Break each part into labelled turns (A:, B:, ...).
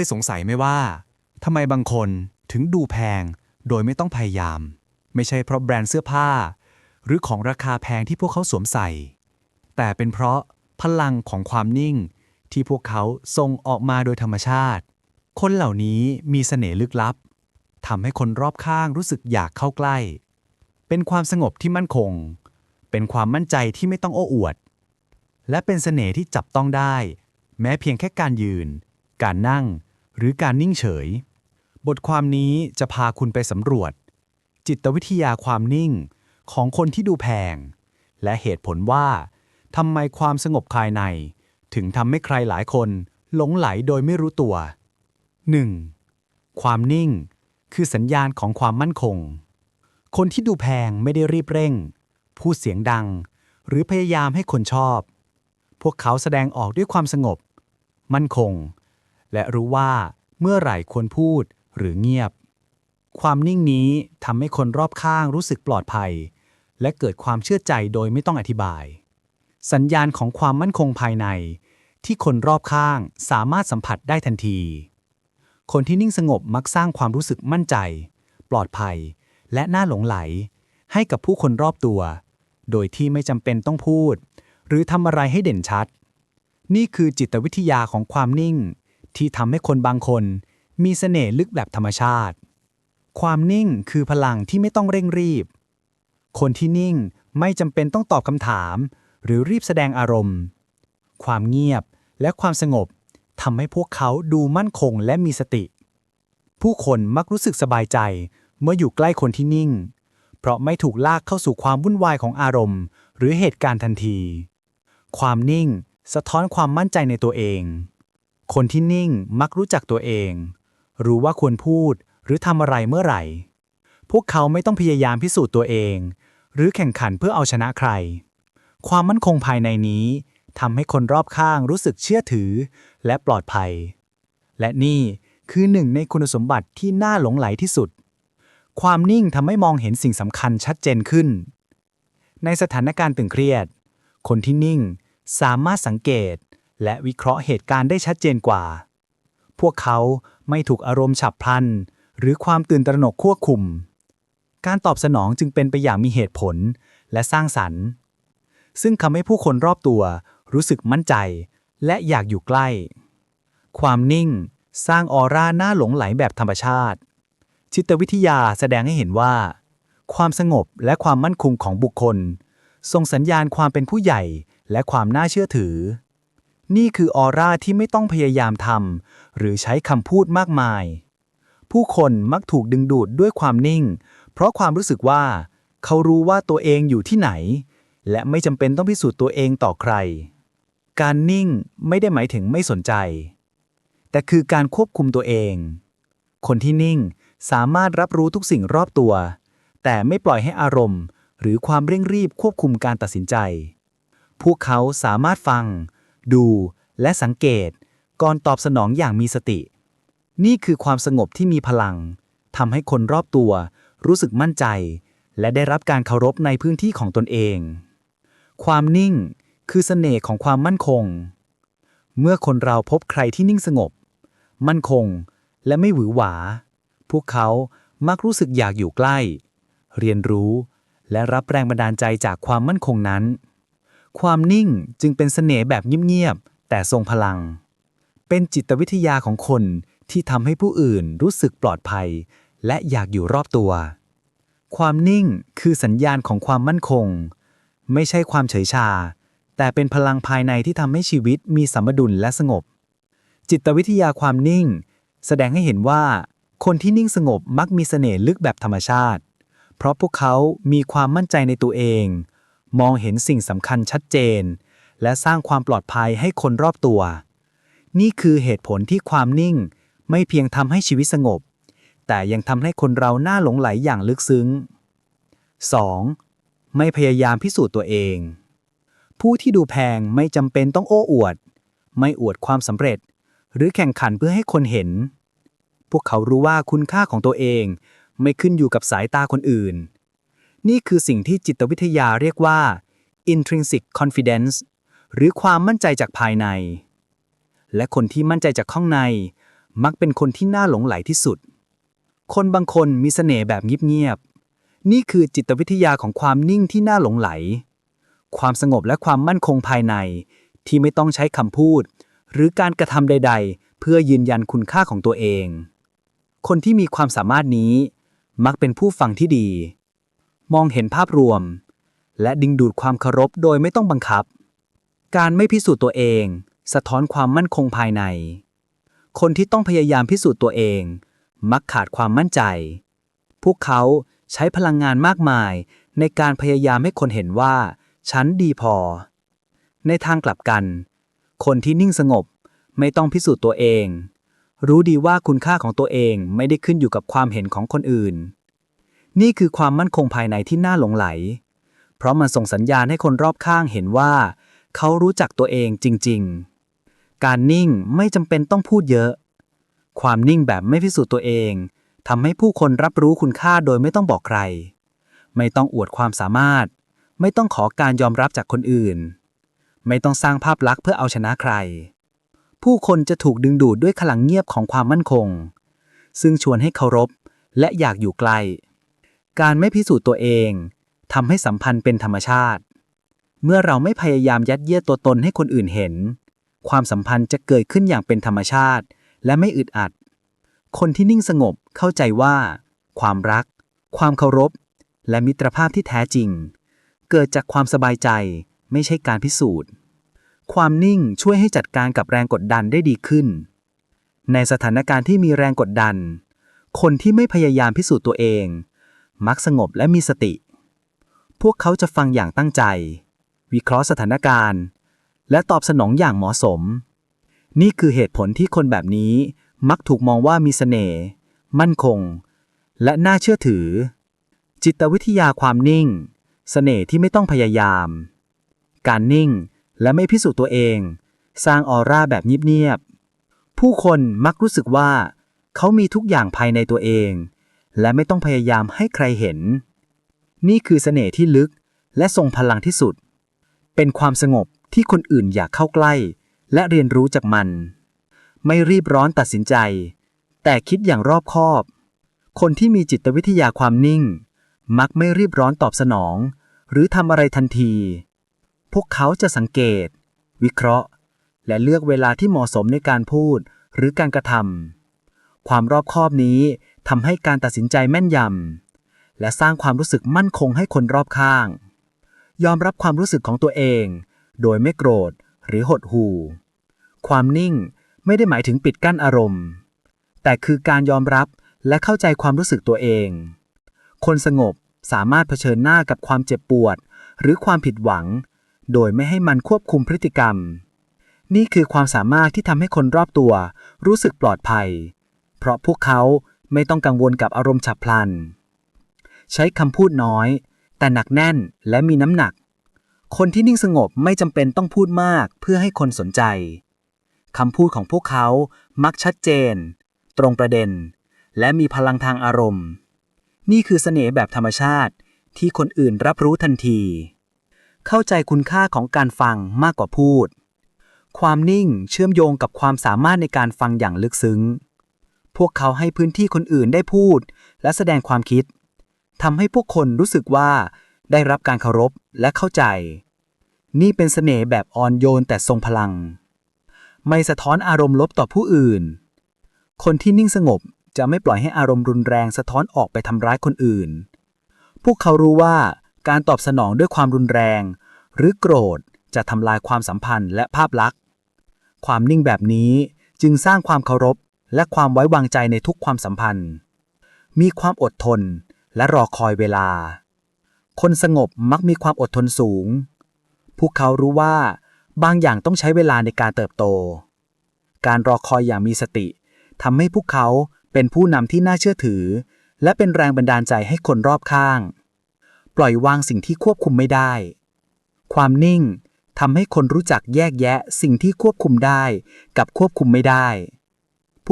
A: ยสงสัยไหมว่าทำไมบางคนถึงดูแพงโดยไม่ต้องพยายาม ไม่ใช่เพราะแบรนด์เสื้อผ้า หรือของราคาแพงที่พวกเขาสวมใส่ แต่เป็นเพราะพลังของความนิ่ง ที่พวกเขาส่งออกมาโดยธรรมชาติ คนเหล่านี้มีเสน่ห์ลึกลับทำให้คนรอบข้างรู้สึกอยากเข้าใกล้ เป็นความสงบที่มั่นคง เป็นความมั่นใจที่ไม่ต้องโอ้อวด และเป็นเสน่ห์ที่จับต้องได้ แม้เพียงแค่การยืน การนั่ง หรือการนิ่งเฉย บทความนี้จะพาคุณไปสำรวจ จิตวิทยาความนิ่งของคนที่ดูแพง และเหตุผลว่าทำไมความสงบภายใน ถึงทำให้ใครหลายคนหลงไหลโดยไม่รู้ตัว 1. ความนิ่ง คือสัญญาณของความมั่นคง คนที่ดูแพงไม่ได้รีบเร่ง พูดเสียงดัง หรือพยายามให้คนชอบ พวกเขาแสดงออกด้วยความสงบ มั่นคง และรู้ว่าเมื่อไหร่ควรพูดหรือเงียบ ความนิ่งนี้ทำให้คนรอบข้างรู้สึกปลอดภัย และเกิดความเชื่อใจโดยไม่ต้องอธิบาย สัญญาณของความมั่นคงภายใน ที่คนรอบข้างสามารถสัมผัสได้ทันที คนที่นิ่งสงบมักสร้างความรู้สึกมั่นใจ ปลอดภัย และน่าหลงไหล ให้กับผู้คนรอบตัว โดยที่ไม่จำเป็นต้องพูด หรือทำอะไรให้เด่นชัด นี่คือจิตวิทยาของความนิ่ง ที่ทำให้คนบางคน มีเสน่ห์ลึกแบบธรรมชาติ ความนิ่งคือพลังที่ไม่ต้องเร่งรีบ คนที่นิ่งไม่จำเป็นต้องตอบคำถาม หรือรีบแสดงอารมณ์ ความเงียบและความสงบทำให้พวกเขาดูมั่นคงและมีสติ ผู้คนมักรู้สึกสบายใจเมื่ออยู่ใกล้คนที่นิ่ง เพราะไม่ถูกลากเข้าสู่ความวุ่นวายของอารมณ์ หรือเหตุการณ์ทันที ความนิ่ง สะท้อนความมั่นใจในตัวเอง คนที่นิ่งมักรู้จักตัวเอง รู้ว่าควรพูดหรือทำอะไรเมื่อไหร่ พวกเขาไม่ต้องพยายามพิสูจน์ตัวเอง หรือแข่งขันเพื่อเอาชนะใคร ความมั่นคงภายในนี้ทำให้คนรอบข้างรู้สึกเชื่อถือและปลอดภัย และนี่คือหนึ่งในคุณสมบัติที่น่าหลงไหลที่สุด ความนิ่งทำให้มองเห็นสิ่งสำคัญชัดเจนขึ้น ในสถานการณ์ตึงเครียด คนที่นิ่งสามารถสังเกต และวิเคราะห์เหตุการณ์ได้ชัดเจนกว่า พวกเขาไม่ถูกอารมณ์ฉับพลัน หรือความตื่นตระหนกควบคุม การตอบสนองจึงเป็นไปอย่างมีเหตุผลและสร้างสรรค์ ซึ่งทำให้ผู้คนรอบตัวรู้สึกมั่นใจ และอยากอยู่ใกล้ ความนิ่งสร้างออร่าหน่าหลงไหลแบบธรรมชาติ จิตวิทยาแสดงให้เห็นว่า ความสงบและความมั่นคงของบุคคลส่งสัญญาณความเป็นผู้ใหญ่และความน่าเชื่อถือ นี่คือออร่าที่ไม่ต้องพยายามทำหรือใช้คำพูดมากมาย ผู้คนมักถูกดึงดูดด้วยความนิ่ง เพราะความรู้สึกว่า เขารู้ว่าตัวเองอยู่ที่ไหน และไม่จำเป็นต้องพิสูจน์ตัวเองต่อใคร การนิ่งไม่ได้หมายถึงไม่สนใจ แต่คือการควบคุมตัวเอง คนที่นิ่งสามารถรับรู้ทุกสิ่งรอบตัว แต่ไม่ปล่อยให้อารมณ์ หรือความเร่งรีบควบคุมการตัดสินใจ พวกเขาสามารถฟัง ดูและสังเกต ก่อนตอบสนองอย่างมีสติ นี่คือความสงบที่มีพลังทำให้คนรอบตัว รู้สึกมั่นใจ และได้รับการเคารพในพื้นที่ของตนเอง ความนิ่งคือเสน่ห์ของความมั่นคง เมื่อคนเราพบใครที่นิ่งสงบ มั่นคงและไม่หวือหวา พวกเขามักรู้สึกอยากอยู่ใกล้ เรียนรู้และรับแรงบันดาลใจจากความมั่นคงนั้น ความนิ่งจึงเป็นเสน่ห์แบบเงียบๆแต่ทรงพลัง เป็นจิตวิทยาของคนที่ทำให้ผู้อื่นรู้สึกปลอดภัย และอยากอยู่รอบตัว ความนิ่งคือสัญญาณของความมั่นคง ไม่ใช่ความเฉยชา แต่เป็นพลังภายในที่ทำให้ชีวิตมีสมดุลและสงบ จิตวิทยาความนิ่ง แสดงให้เห็นว่า คนที่นิ่งสงบมักมีเสน่ห์ลึกแบบธรรมชาติ เพราะพวกเขามีความมั่นใจในตัวเอง มองเห็นสิ่งสำคัญชัดเจน และสร้างความปลอดภัยให้คนรอบตัว นี่คือเหตุผลที่ความนิ่งไม่เพียงทำให้ชีวิตสงบ แต่ยังทำให้คนเราหน้าหลงไหลอย่างลึกซึ้ง 2. ไม่พยายามพิสูจน์ตัวเอง ผู้ที่ดูแพงไม่จำเป็นต้องโอ้อวด ไม่อวดความสำเร็จ หรือแข่งขันเพื่อให้คนเห็น พวกเขารู้ว่าคุณค่าของตัวเอง ไม่ขึ้นอยู่กับสายตาคนอื่น นี่คือสิ่งที่จิตวิทยาเรียกว่า intrinsic confidence หรือความมั่นใจจากภายใน และคนที่มั่นใจจากข้างใน
B: มักเป็นคนที่น่าหลงไหลที่สุด คนบางคนมีเสน่ห์แบบเงียบๆ นี่คือจิตวิทยาของความนิ่งที่น่าหลงไหล ความสงบและความมั่นคงภายในที่ไม่ต้องใช้คำพูด หรือการกระทำใด ๆ เพื่อยืนยันคุณค่าของตัวเอง คนที่มีความสามารถนี้ มักเป็นผู้ฟังที่ดี มองเห็นภาพรวม และดึงดูดความเคารพโดยไม่ต้องบังคับ การไม่พิสูจน์ตัวเอง สะท้อนความมั่นคงภายใน คนที่ต้องพยายามพิสูจน์ตัวเอง มักขาดความมั่นใจ พวกเขาใช้พลังงานมากมาย ในการพยายามให้คนเห็นว่า ฉันดีพอ ในทางกลับกัน คนที่นิ่งสงบไม่ต้องพิสูจน์ตัวเอง รู้ดีว่าคุณค่าของตัวเองไม่ได้ขึ้นอยู่กับความเห็นของคนอื่น นี่คือความมั่นคงภายในที่น่าหลงไหล เพราะมันส่งสัญญาณให้คนรอบข้างเห็นว่า เขารู้จักตัวเองจริง ๆ การนิ่งไม่จำเป็นต้องพูดเยอะ ความนิ่งแบบไม่พิสูจน์ตัวเองทำให้ผู้คนรับรู้คุณค่าโดยไม่ต้องบอกใคร ไม่ต้องอวดความสามารถ ไม่ต้องขอการยอมรับจากคนอื่น ไม่ต้องสร้างภาพลักษณ์เพื่อเอาชนะใคร ผู้คนจะถูกดึงดูดด้วยพลังเงียบของความมั่นคง ซึ่งชวนให้เคารพและอยากอยู่ใกล้ การไม่พิสูจน์ตัวเองทำให้สัมพันธ์เป็นธรรมชาติ เมื่อเราไม่พยายามยัดเยียดตัวตนให้คนอื่นเห็น ความสัมพันธ์จะเกิดขึ้นอย่างเป็นธรรมชาติ และไม่อึดอัด คนที่นิ่งสงบเข้าใจว่า ความรัก ความเคารพ และมิตรภาพที่แท้จริง เกิดจากความสบายใจไม่ใช่การพิสูจน์ ความนิ่งช่วยให้จัดการกับแรงกดดันได้ดีขึ้น ในสถานการณ์ที่มีแรงกดดัน คนที่ไม่พยายามพิสูจน์ตัวเอง มักสงบและมีสติ พวกเขาจะฟังอย่างตั้งใจ วิเคราะห์สถานการณ์ และตอบสนองอย่างเหมาะสม นี่คือเหตุผลที่คนแบบนี้มักถูกมองว่ามีเสน่ห์มั่นคง และน่าเชื่อถือ จิตวิทยาความนิ่งเสน่ห์ที่ไม่ต้องพยายาม การนิ่งและไม่พิสูจน์ตัวเอง สร้างออร่าแบบเงียบๆผู้คนมักรู้สึกว่า เขามีทุกอย่างภายในตัวเอง และไม่ต้องพยายามให้ใครเห็น นี่คือเสน่ห์ที่ลึกและทรงพลังที่สุด เป็นความสงบที่คนอื่นอยากเข้าใกล้ และเรียนรู้จากมัน ไม่รีบร้อนตัดสินใจ แต่คิดอย่างรอบคอบ คนที่มีจิตวิทยาความนิ่ง มักไม่รีบร้อนตอบสนอง หรือทำอะไรทันที พวกเขาจะสังเกต วิเคราะห์ และเลือกเวลาที่เหมาะสมในการพูดหรือการกระทำความรอบคอบนี้ ทำให้การตัดสินใจแม่นยำ และสร้างความรู้สึกมั่นคงให้คนรอบข้าง ยอมรับความรู้สึกของตัวเอง โดยไม่โกรธหรือหดหู่ ความนิ่งไม่ได้หมายถึงปิดกั้นอารมณ์ แต่คือการยอมรับและเข้าใจความรู้สึกตัวเอง คนสงบสามารถเผชิญหน้ากับความเจ็บปวด หรือความผิดหวัง โดยไม่ให้มันควบคุมพฤติกรรม นี่คือความสามารถที่ทำให้คนรอบตัวรู้สึกปลอดภัย เพราะพวกเขา ไม่ต้องกังวลกับอารมณ์ฉับพลัน ใช้คำพูดน้อย แต่หนักแน่นและมีน้ำหนัก คนที่นิ่งสงบไม่จำเป็นต้องพูดมากเพื่อให้คนสนใจคำพูดของพวกเขามักชัดเจน ตรงประเด็น และมีพลังทางอารมณ์ นี่คือเสน่ห์แบบธรรมชาติที่คนอื่นรับรู้ทันที เข้าใจคุณค่าของการฟังมากกว่าพูด ความนิ่งเชื่อมโยงกับความสามารถในการฟังอย่างลึกซึ้ง พวกเขาให้พื้นที่คนอื่นได้พูด และแสดงความคิดทำให้พวกคนรู้สึกว่าได้รับการเคารพและเข้าใจ นี่เป็นเสน่ห์แบบอ่อนโยนแต่ทรงพลัง ไม่สะท้อนอารมณ์ลบต่อผู้อื่น คนที่นิ่งสงบจะไม่ปล่อยให้อารมณ์รุนแรงสะท้อนออกไปทำร้ายคนอื่น พวกเขารู้ว่าการตอบสนองด้วยความรุนแรง หรือโกรธจะทำลายความสัมพันธ์และภาพลักษณ์ ความนิ่งแบบนี้จึงสร้างความเคารพ และความไว้วางใจในทุกความสัมพันธ์ มีความอดทนและรอคอยเวลา คนสงบมักมีความอดทนสูง พวกเขารู้ว่าบางอย่างต้องใช้เวลาในการเติบโต การรอคอยอย่างมีสติทำให้พวกเขาเป็นผู้นำที่น่าเชื่อถือ และเป็นแรงบันดาลใจให้คนรอบข้าง ปล่อยวางสิ่งที่ควบคุมไม่ได้ ความนิ่งทำให้คนรู้จักแยกแยะสิ่งที่ควบคุมได้กับควบคุมไม่ได้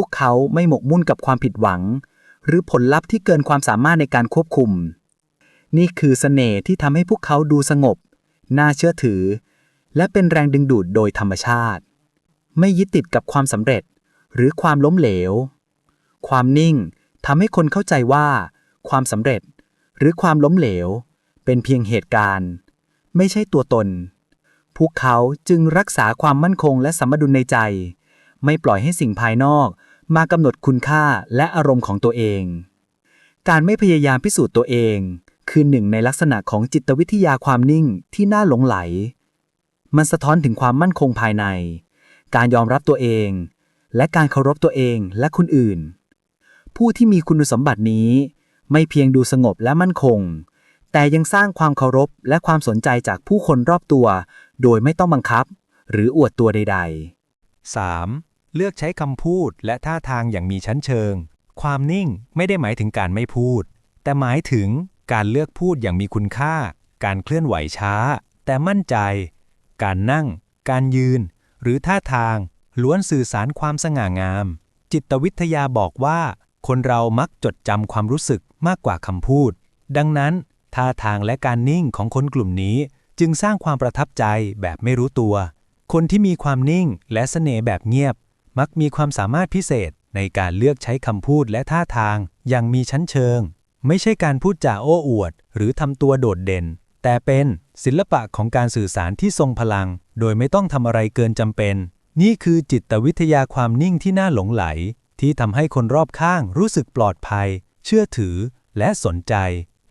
B: วกเขาไม่หมกมุ่นกับความผิดหวัง หรือผลลัพธ์ที่เกินความสามารถในการควบคุม นี่คือเสน่ห์ที่ทำให้พวกเขาดูสงบ น่าเชื่อถือ และเป็นแรงดึงดูดโดยธรรมชาติ ไม่ยึดติดกับความสำเร็จ หรือความล้มเหลว ความนิ่งทำให้คนเข้าใจว่า ความสำเร็จ หรือความล้มเหลว เป็นเพียงเหตุการณ์ ไม่ใช่ตัวตนพวกเขาจึงรักษาความมั่นคงและสมดุลในใจ ไม่ปล่อยให้สิ่งภายนอก มากำหนดคุณค่าและอารมณ์ของตัวเอง การไม่พยายามพิสูจน์ตัวเอง คือหนึ่งในลักษณะของจิตวิทยาความนิ่งที่น่าหลงไหล มันสะท้อนถึงความมั่นคงภายใน การยอมรับตัวเอง และการเคารพตัวเองและคนอื่น ผู้ที่มีคุณสมบัตินี้ ไม่เพียงดูสงบและมั่นคง แต่ยังสร้างความเคารพและความสนใจจากผู้คนรอบตัว โดยไม่ต้องบังคับ หรืออวดตัวใด ๆ
C: 3. เลือกใช้คำพูดและท่าทางอย่างมีชั้นเชิง ความนิ่งไม่ได้หมายถึงการไม่พูด แต่หมายถึงการเลือกพูดอย่างมีคุณค่า การเคลื่อนไหวช้า แต่มั่นใจ การนั่ง การยืน หรือท่าทาง ล้วนสื่อสารความสง่างาม จิตวิทยาบอกว่า คนเรามักจดจำความรู้สึกมากกว่าคำพูด ดังนั้น ท่าทางและการนิ่งของคนกลุ่มนี้จึงสร้างความประทับใจแบบไม่รู้ตัว คนที่มีความนิ่งและเสน่ห์แบบเงียบ มักมีความสามารถพิเศษในการเลือกใช้คำพูดและท่าทางอย่างมีชั้นเชิง ไม่ใช่การพูดจาโอ้อวด หรือทำตัวโดดเด่น แต่เป็นศิลปะของการสื่อสารที่ทรงพลัง โดยไม่ต้องทำอะไรเกินจำเป็น นี่คือจิตวิทยาความนิ่งที่น่าหลงไหล ที่ทำให้คนรอบข้างรู้สึกปลอดภัย เชื่อถือ และสนใจ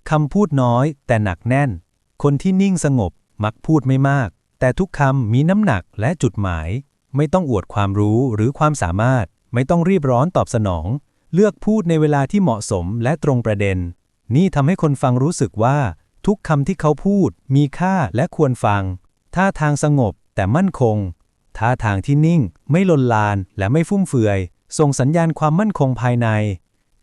C: คำพูดน้อยแต่หนักแน่น คนที่นิ่งสงบมักพูดไม่มาก แต่ทุกคำมีน้ำหนักและจุดหมาย ไม่ต้องอวดความรู้หรือความสามารถ ไม่ต้องรีบร้อนตอบสนอง เลือกพูดในเวลาที่เหมาะสมและตรงประเด็น นี่ทำให้คนฟังรู้สึกว่า ทุกคำที่เขาพูด มีค่าและควรฟัง ท่าทางสงบแต่มั่นคง ท่าทางที่นิ่ง ไม่ลนลานและไม่ฟุ่มเฟือย ส่งสัญญาณความมั่นคงภายใน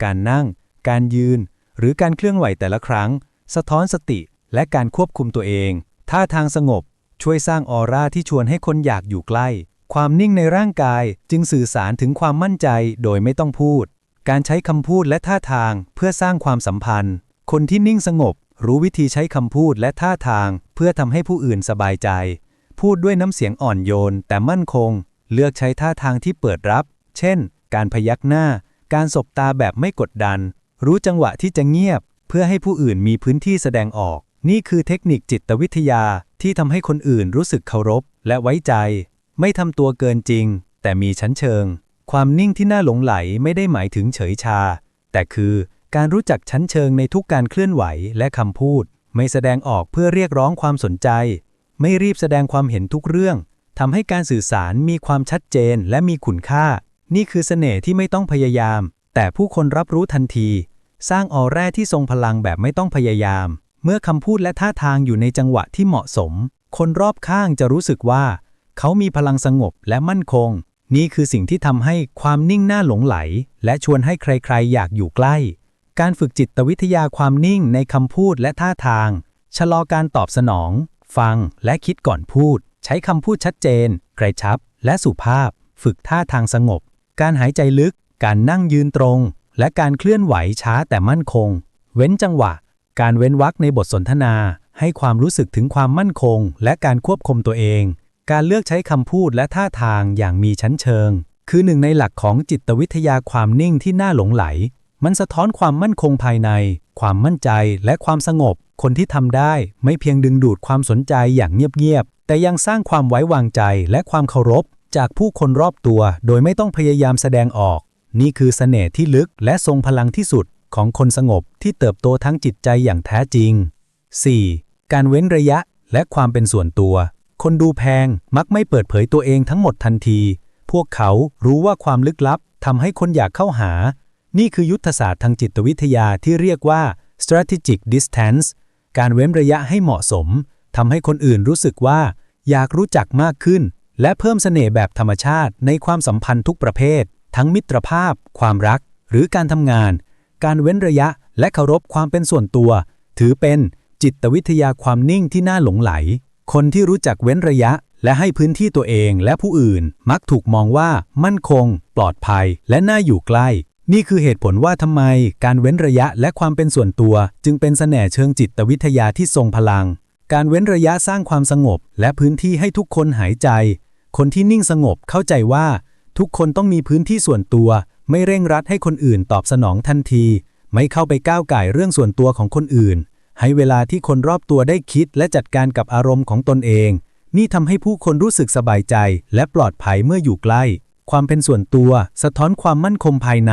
C: การนั่ง การยืน หรือการเคลื่อนไหวแต่ละครั้ง สะท้อนสติและการควบคุมตัวเอง ท่าทางสงบ ช่วยสร้างออร่าที่ชวนให้คนอยากอยู่ใกล้ ความนิ่งในร่างกายจึงสื่อสารถึงความมั่นใจโดยไม่ต้องพูด การใช้คำพูดและท่าทางเพื่อสร้างความสัมพันธ์ คนที่นิ่งสงบ รู้วิธีใช้คำพูดและท่าทาง เพื่อทำให้ผู้อื่นสบายใจ พูดด้วยน้ำเสียงอ่อนโยน แต่มั่นคง เลือกใช้ท่าทางที่เปิดรับ เช่น การพยักหน้า การสบตาแบบไม่กดดัน รู้จังหวะที่จะเงียบ เพื่อให้ผู้อื่นมีพื้นที่แสดงออก นี่คือเทคนิคจิตวิทยาที่ทำให้คนอื่นรู้สึกเคารพและไว้ใจ ไม่ทำตัวเกินจริง แต่มีชั้นเชิง ความนิ่งที่น่าหลงไหลไม่ได้หมายถึงเฉยชา แต่คือการรู้จักชั้นเชิงในทุกการเคลื่อนไหวและคำพูด ไม่แสดงออกเพื่อเรียกร้องความสนใจ ไม่รีบแสดงความเห็นทุกเรื่องทำให้การสื่อสารมีความชัดเจนและมีคุณค่า นี่คือเสน่ห์ที่ไม่ต้องพยายาม แต่ผู้คนรับรู้ทันที สร้างออแร่ที่ทรงพลังแบบไม่ต้องพยายาม เมื่อคำพูดและท่าทางอยู่ในจังหวะที่เหมาะสม คนรอบข้างจะรู้สึกว่า เขามีพลังสงบและมั่นคง นี่คือสิ่งที่ทำให้ความนิ่งน่าหลงไหล และชวนให้ใครๆ อยากอยู่ใกล้ การฝึกจิตวิทยาความนิ่งในคำพูดและท่าทาง ชะลอการตอบสนอง ฟังและคิดก่อนพูด ใช้คำพูดชัดเจน กระชับ และสุภาพ ฝึกท่าทางสงบ การหายใจลึก การนั่งยืนตรง และการเคลื่อนไหวช้าแต่มั่นคง เว้นจังหวะ การเว้นวรรคในบทสนทนา ให้ความรู้สึกถึงความมั่นคง และการควบคุมตัวเอง การเลือกใช้คำพูดและท่าทางอย่างมีชั้นเชิง คือหนึ่งในหลักของจิตวิทยาความนิ่งที่น่าหลงไหล มันสะท้อนความมั่นคงภายใน ความมั่นใจและความสงบ คนที่ทำได้ไม่เพียงดึงดูดความสนใจอย่างเงียบๆ แต่ยังสร้างความไว้วางใจและความเคารพ จากผู้คนรอบตัว โดยไม่ต้องพยายามแสดงออก นี่คือเสน่ห์ที่ลึกและทรงพลังที่สุดของคนสงบที่เติบโตทั้งจิตใจอย่างแท้จริง 4. การเว้นระยะและความเป็นส่วนตัว คนดูแพงมักไม่เปิดเผยตัวเองทั้งหมดทันที พวกเขารู้ว่าความลึกลับทำให้คนอยากเข้าหา นี่คือยุทธศาสตร์ทางจิตวิทยาที่เรียกว่า strategic distance การเว้นระยะให้เหมาะสมทำให้คนอื่นรู้สึกว่า อยากรู้จักมากขึ้น และเพิ่มเสน่ห์แบบธรรมชาติในความสัมพันธ์ทุกประเภท ทั้งมิตรภาพ ความรัก หรือการทำงาน การเว้นระยะและเคารพความเป็นส่วนตัว ถือเป็นจิตวิทยาความนิ่งที่น่าหลงไหล คนที่รู้จักเว้นระยะ และให้พื้นที่ตัวเองและผู้อื่น มักถูกมองว่ามั่นคง ปลอดภัย และน่าอยู่ใกล้ นี่คือเหตุผลว่าทำไมการเว้นระยะและความเป็นส่วนตัว จึงเป็นเสน่ห์เชิงจิตวิทยาที่ทรงพลัง การเว้นระยะสร้างความสงบ และพื้นที่ให้ทุกคนหายใจ คนที่นิ่งสงบเข้าใจว่า ทุกคนต้องมีพื้นที่ส่วนตัว ไม่เร่งรัดให้คนอื่นตอบสนองทันที ไม่เข้าไปก้าวไก่เรื่องส่วนตัวของคนอื่น ให้เวลาที่คนรอบตัวได้คิดและจัดการกับอารมณ์ของตนเอง นี่ทำให้ผู้คนรู้สึกสบายใจ และปลอดภัยเมื่ออยู่ใกล้ ความเป็นส่วนตัว สะท้อนความมั่นคงภายใน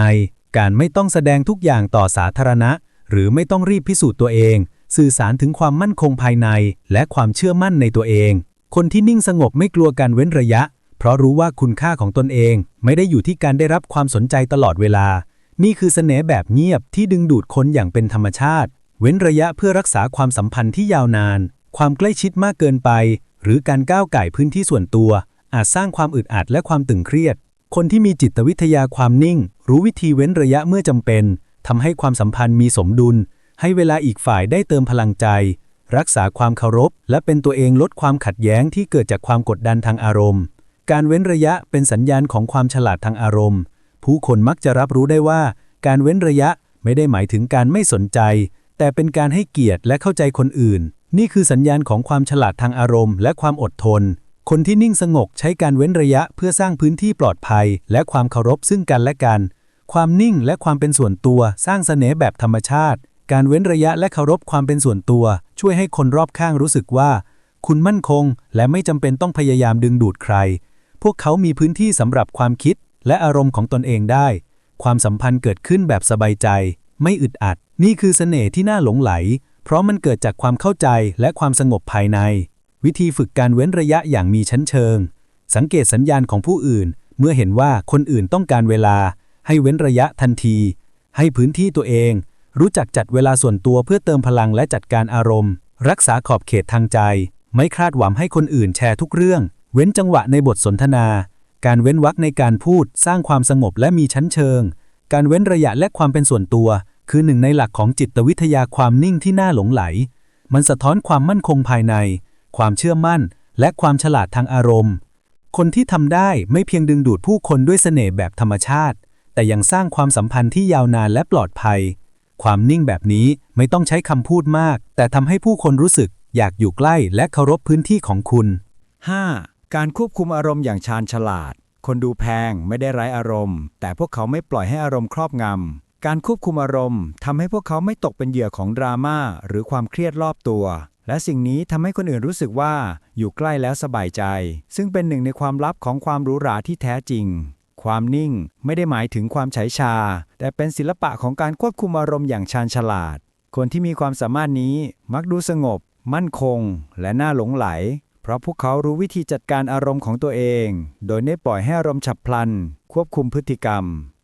C: การไม่ต้องแสดงทุกอย่างต่อสาธารณะ หรือไม่ต้องรีบพิสูจน์ตัวเอง สื่อสารถึงความมั่นคงภายใน และความเชื่อมั่นในตัวเอง คนที่นิ่งสงบไม่กลัวการเว้นระยะ เพราะรู้ว่าคุณค่าของตนเอง ไม่ได้อยู่ที่การได้รับความสนใจตลอดเวลา นี่คือเสน่ห์แบบเงียบที่ดึงดูดคนอย่างเป็นธรรมชาติ เว้นระยะเพื่อรักษาความสัมพันธ์ที่ยาวนาน ความใกล้ชิดมากเกินไป หรือการก้าวไก่พื้นที่ส่วนตัว อาจสร้างความอึดอัดและความตึงเครียด คนที่มีจิตวิทยาความนิ่ง รู้วิธีเว้นระยะเมื่อจำเป็นทำให้ความสัมพันธ์มีสมดุล ให้เวลาอีกฝ่ายได้เติมพลังใจ รักษาความเคารพ และเป็นตัวเองลดความขัดแย้งที่เกิดจากความกดดันทางอารมณ์ การเว้นระยะเป็นสัญญาณของความฉลาดทางอารมณ์ ผู้คนมักจะรับรู้ได้ว่า การเว้นระยะไม่ได้หมายถึงการไม่สนใจ แต่เป็นการให้เกียรติและเข้าใจคนอื่น นี่คือสัญญาณของความฉลาดทางอารมณ์และความอดทน คนที่นิ่งสงบใช้การเว้นระยะเพื่อสร้างพื้นที่ปลอดภัย และความเคารพซึ่งกันและกัน ความนิ่งและความเป็นส่วนตัว สร้างเสน่ห์แบบธรรมชาติ การเว้นระยะและเคารพความเป็นส่วนตัว ช่วยให้คนรอบข้างรู้สึกว่า คุณมั่นคง และไม่จำเป็นต้องพยายามดึงดูดใคร พวกเขามีพื้นที่สำหรับความคิดและอารมณ์ของตนเองได้ ความสัมพันธ์เกิดขึ้นแบบสบายใจ ไม่อึดอัด นี่คือเสน่ห์ที่น่าหลงไหล เพราะมันเกิดจากความเข้าใจและความสงบภายใน วิธีฝึกการเว้นระยะอย่างมีชั้นเชิง สังเกตสัญญาณของผู้อื่น เมื่อเห็นว่าคนอื่นต้องการเวลา ให้เว้นระยะทันที ให้พื้นที่ตัวเอง รู้จักจัดเวลาส่วนตัวเพื่อเติมพลังและจัดการอารมณ์ รักษาขอบเขตทางใจ ไม่คาดหวังให้คนอื่นแชร์ทุกเรื่อง เว้นจังหวะในบทสนทนา การเว้นวรรคในการพูด สร้างความสงบและมีชั้นเชิง การเว้นระยะและความเป็นส่วนตัว คือหนึ่งในหลักของจิตวิทยาความนิ่งที่น่าหลงไหล มันสะท้อนความมั่นคงภายใน ความเชื่อมั่น และความฉลาดทางอารมณ์ คนที่ทำได้ไม่เพียงดึงดูดผู้คนด้วยเสน่ห์แบบธรรมชาติ แต่ยังสร้างความสัมพันธ์ที่ยาวนานและปลอดภัย ความนิ่งแบบนี้ไม่ต้องใช้คำพูดมาก แต่ทำให้ผู้คนรู้สึก อยากอยู่ใกล้และเคารพพื้นที่ของคุณ
D: 5. การควบคุมอารมณ์อย่างชาญฉลาด คนดูแพงไม่ได้ไร้อารมณ์ แต่พวกเขาไม่ปล่อยให้อารมณ์ครอบงำ การควบคุมอารมณ์ทำให้พวกเขาไม่ตกเป็นเหยื่อของดราม่าหรือความเครียดรอบตัว และสิ่งนี้ทำให้คนอื่นรู้สึกว่าอยู่ใกล้แล้วสบายใจ ซึ่งเป็นหนึ่งในความลับของความหรูหราที่แท้จริง ความนิ่งไม่ได้หมายถึงความฉายชา แต่เป็นศิลปะของการควบคุมอารมณ์อย่างชาญฉลาด คนที่มีความสามารถนี้มักดูสงบ มั่นคง และน่าหลงไหล เพราะพวกเขารู้วิธีจัดการอารมณ์ของตัวเอง โดยไม่ปล่อยให้อารมณ์ฉับพลัน ควบคุมพฤติกรรม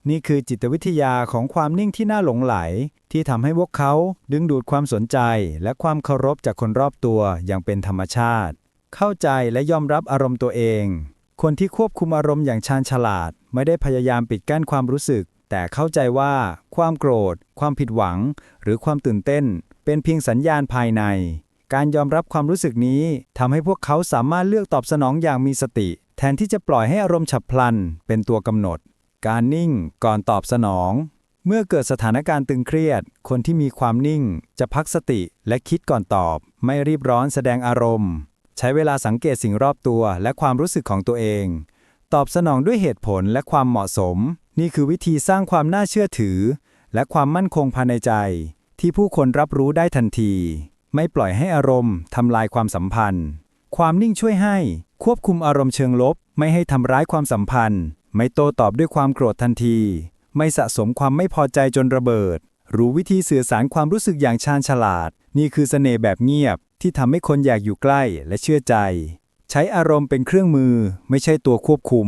D: นี่คือจิตวิทยาของความนิ่งที่น่าหลงไหล ที่ทำให้พวกเขาดึงดูดความสนใจและความเคารพจากคนรอบตัวอย่างเป็นธรรมชาติ เข้าใจและยอมรับอารมณ์ตัวเอง คนที่ควบคุมอารมณ์อย่างชาญฉลาด ไม่ได้พยายามปิดกั้นความรู้สึก แต่เข้าใจว่า ความโกรธ ความผิดหวัง หรือความตื่นเต้น เป็นเพียงสัญญาณภายใน การยอมรับความรู้สึกนี้ทำให้พวกเขาสามารถเลือกตอบสนองอย่างมีสติ แทนที่จะปล่อยให้อารมณ์ฉับพลัน เป็นตัวกำหนด การนิ่งก่อนตอบสนอง เมื่อเกิดสถานการณ์ตึงเครียด คนที่มีความนิ่ง จะพักสติและคิดก่อนตอบ ไม่รีบร้อนแสดงอารมณ์ ใช้เวลาสังเกตสิ่งรอบตัวและความรู้สึกของตัวเอง ตอบสนองด้วยเหตุผลและความเหมาะสม นี่คือวิธีสร้างความน่าเชื่อถือ และความมั่นคงภายในใจ ที่ผู้คนรับรู้ได้ทันที ไม่ปล่อยให้อารมณ์ทำลายความสัมพันธ์ ความนิ่งช่วยให้ ควบคุมอารมณ์เชิงลบ ไม่ให้ทำร้ายความสัมพันธ์ ไม่โต้ตอบด้วยความโกรธทันที ไม่สะสมความไม่พอใจจนระเบิด รู้วิธีสื่อสารความรู้สึกอย่างชาญฉลาด นี่คือเสน่ห์แบบเงียบ ที่ทำให้คนอยากอยู่ใกล้และเชื่อใจ ใช้อารมณ์เป็นเครื่องมือ ไม่ใช่ตัวควบคุม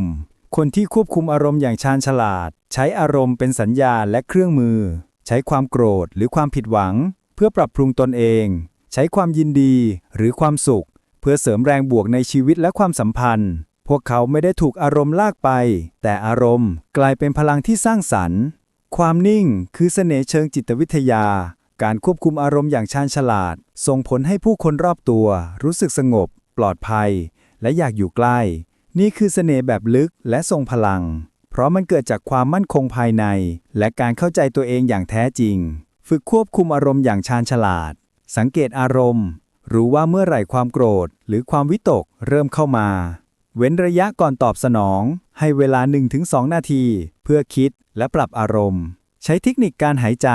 D: คนที่ควบคุมอารมณ์อย่างชาญฉลาด ใช้อารมณ์เป็นสัญญาณและเครื่องมือ ใช้ความโกรธหรือความผิดหวัง เพื่อปรับปรุงตนเอง ใช้ความยินดีหรือความสุข เพื่อเสริมแรงบวกในชีวิตและความสัมพันธ์ พวกเขาไม่ได้ถูกอารมณ์ลากไป แต่อารมณ์กลายเป็นพลังที่สร้างสรรค์ ความนิ่งคือเสน่ห์เชิงจิตวิทยา การควบคุมอารมณ์อย่างชาญฉลาด ส่งผลให้ผู้คนรอบตัว รู้สึกสงบ ปลอดภัย และอยากอยู่ใกล้ นี่คือเสน่ห์แบบลึกและทรงพลัง เพราะมันเกิดจากความมั่นคงภายใน และการเข้าใจตัวเองอย่างแท้จริง ฝึกควบคุมอารมณ์อย่างชาญฉลาด สังเกตอารมณ์ รู้ว่าเมื่อไหร่ความโกรธ หรือความวิตกเริ่มเข้ามา เว้นระยะก่อนตอบสนอง ให้เวลา 1-2 นาที เพื่อคิดและปรับอารมณ์ ใช้เทคนิคการหายใจ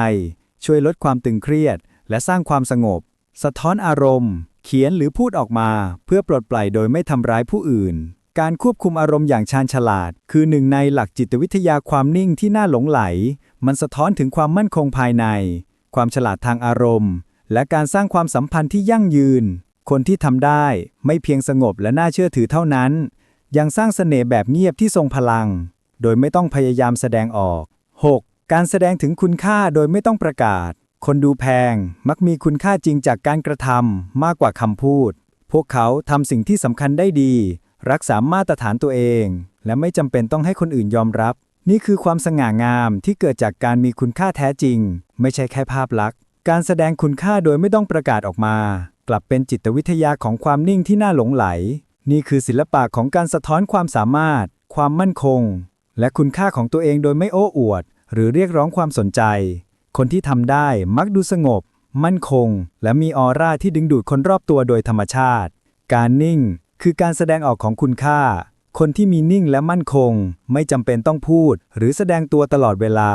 D: ช่วยลดความตึงเครียด และสร้างความสงบ สะท้อนอารมณ์ เขียนหรือพูดออกมา เพื่อปลดปล่อยโดยไม่ทำร้ายผู้อื่นการควบคุมอารมณ์อย่างชาญฉลาด คือหนึ่งในหลักจิตวิทยาความนิ่งที่น่าหลงไหล มันสะท้อนถึงความมั่นคงภายใน ความฉลาดทางอารมณ์ และการสร้างความสัมพันธ์ที่ยั่งยืน คนที่ทำได้ไม่เพียงสงบและน่าเชื่อถือเท่านั้น ยังสร้างเสน่ห์แบบเงียบที่ทรงพลัง โดยไม่ต้องพยายามแสดงออก 6. การแสดงถึงคุณค่าโดยไม่ต้องประกาศ คนดูแพงมักมีคุณค่าจริงจากการกระทำมากกว่าคำพูด พวกเขาทำสิ่งที่สำคัญได้ดี รักษามาตรฐานตัวเอง และไม่จำเป็นต้องให้คนอื่นยอมรับ นี่คือความสง่างามที่เกิดจากการมีคุณค่าแท้จริง ไม่ใช่แค่ภาพลักษณ์ การแสดงคุณค่าโดยไม่ต้องประกาศออกมา กลับเป็นจิตวิทยาของความนิ่งที่น่าหลงไหล นี่คือศิลปะของการสะท้อนความสามารถ ความมั่นคง และคุณค่าของตัวเองโดยไม่โอ้อวด หรือเรียกร้องความสนใจ คนที่ทำได้มักดูสงบ มั่นคง และมีออร่าที่ดึงดูดคนรอบตัวโดยธรรมชาติ การนิ่ง คือการแสดงออกของคุณค่า คนที่มีนิ่งและมั่นคง ไม่จำเป็นต้องพูด หรือแสดงตัวตลอดเวลา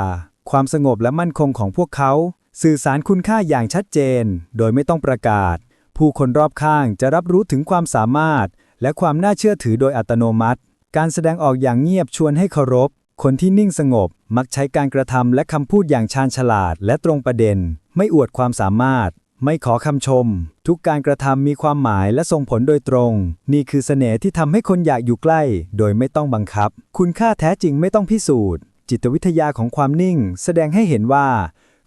D: ความสงบและมั่นคงของพวกเขา สื่อสารคุณค่าอย่างชัดเจน โดยไม่ต้องประกาศ ผู้คนรอบข้างจะรับรู้ถึงความสามารถ และความน่าเชื่อถือโดยอัตโนมัติ การแสดงออกอย่างเงียบชวนให้เคารพ คนที่นิ่งสงบ มักใช้การกระทำและคำพูดอย่างชาญฉลาด และตรงประเด็น ไม่อวดความสามารถ ไม่ขอคำชม ทุกการกระทำมีความหมายและส่งผลโดยตรง นี่คือเสน่ห์ที่ทำให้คนอยากอยู่ใกล้ โดยไม่ต้องบังคับ คุณค่าแท้จริงไม่ต้องพิสูจน์จิตวิทยาของความนิ่ง แสดงให้เห็นว่า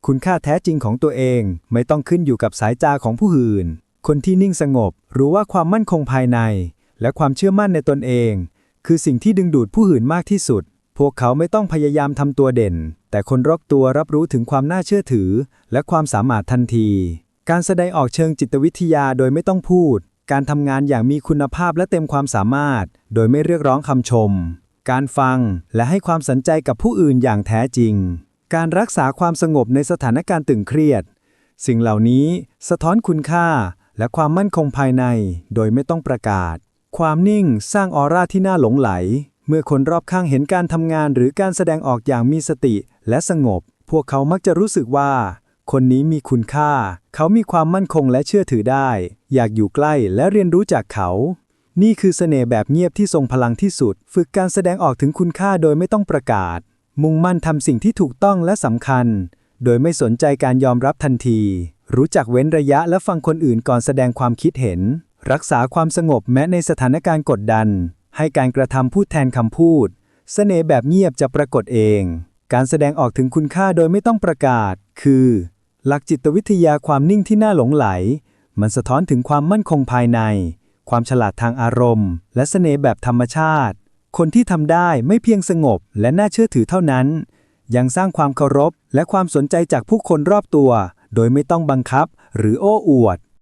D: คุณค่าแท้จริงของตัวเองไม่ต้องขึ้นอยู่กับสายตาของผู้อื่น คนที่นิ่งสงบ รู้ว่าความมั่นคงภายใน และความเชื่อมั่นในตนเอง คือสิ่งที่ดึงดูดผู้อื่นมากที่สุด พวกเขาไม่ต้องพยายามทำตัวเด่น แต่คนรอบตัวรับรู้ถึงความน่าเชื่อถือ และความสามารถทันที การแสดงออกเชิงจิตวิทยาโดยไม่ต้องพูด การทำงานอย่างมีคุณภาพและเต็มความสามารถ โดยไม่เรียกร้องคำชม การฟังและให้ความสนใจกับผู้อื่นอย่างแท้จริง การรักษาความสงบในสถานการณ์ตึงเครียด สิ่งเหล่านี้สะท้อนคุณค่าและความมั่นคงภายใน โดยไม่ต้องประกาศ ความนิ่งสร้างออร่าที่น่าหลงไหล เมื่อคนรอบข้างเห็นการทำงานหรือการแสดงออกอย่างมีสติและสงบ พวกเขามักจะรู้สึกว่า คนนี้มีคุณค่า เขามีความมั่นคงและเชื่อถือได้ อยากอยู่ใกล้และเรียนรู้จากเขา นี่คือเสน่ห์แบบเงียบที่ทรงพลังที่สุด ฝึกการแสดงออกถึงคุณค่าโดยไม่ต้องประกาศ มุ่งมั่นทำสิ่งที่ถูกต้องและสำคัญ โดยไม่สนใจการยอมรับทันที รู้จักเว้นระยะและฟังคนอื่นก่อนแสดงความคิดเห็น รักษาความสงบแม้ในสถานการณ์กดดัน ให้การกระทำพูดแทนคำพูดเสน่ห์แบบเงียบจะปรากฏเอง การแสดงออกถึงคุณค่าโดยไม่ต้องประกาศ คือ หลักจิตวิทยาความนิ่งที่น่าหลงไหล มันสะท้อนถึงความมั่นคงภายใน ความฉลาดทางอารมณ์ และเสน่ห์แบบธรรมชาติ คนที่ทำได้ไม่เพียงสงบและน่าเชื่อถือเท่านั้น ยังสร้างความเคารพและความสนใจจากผู้คนรอบตัว โดยไม่ต้องบังคับหรือโอ้อวด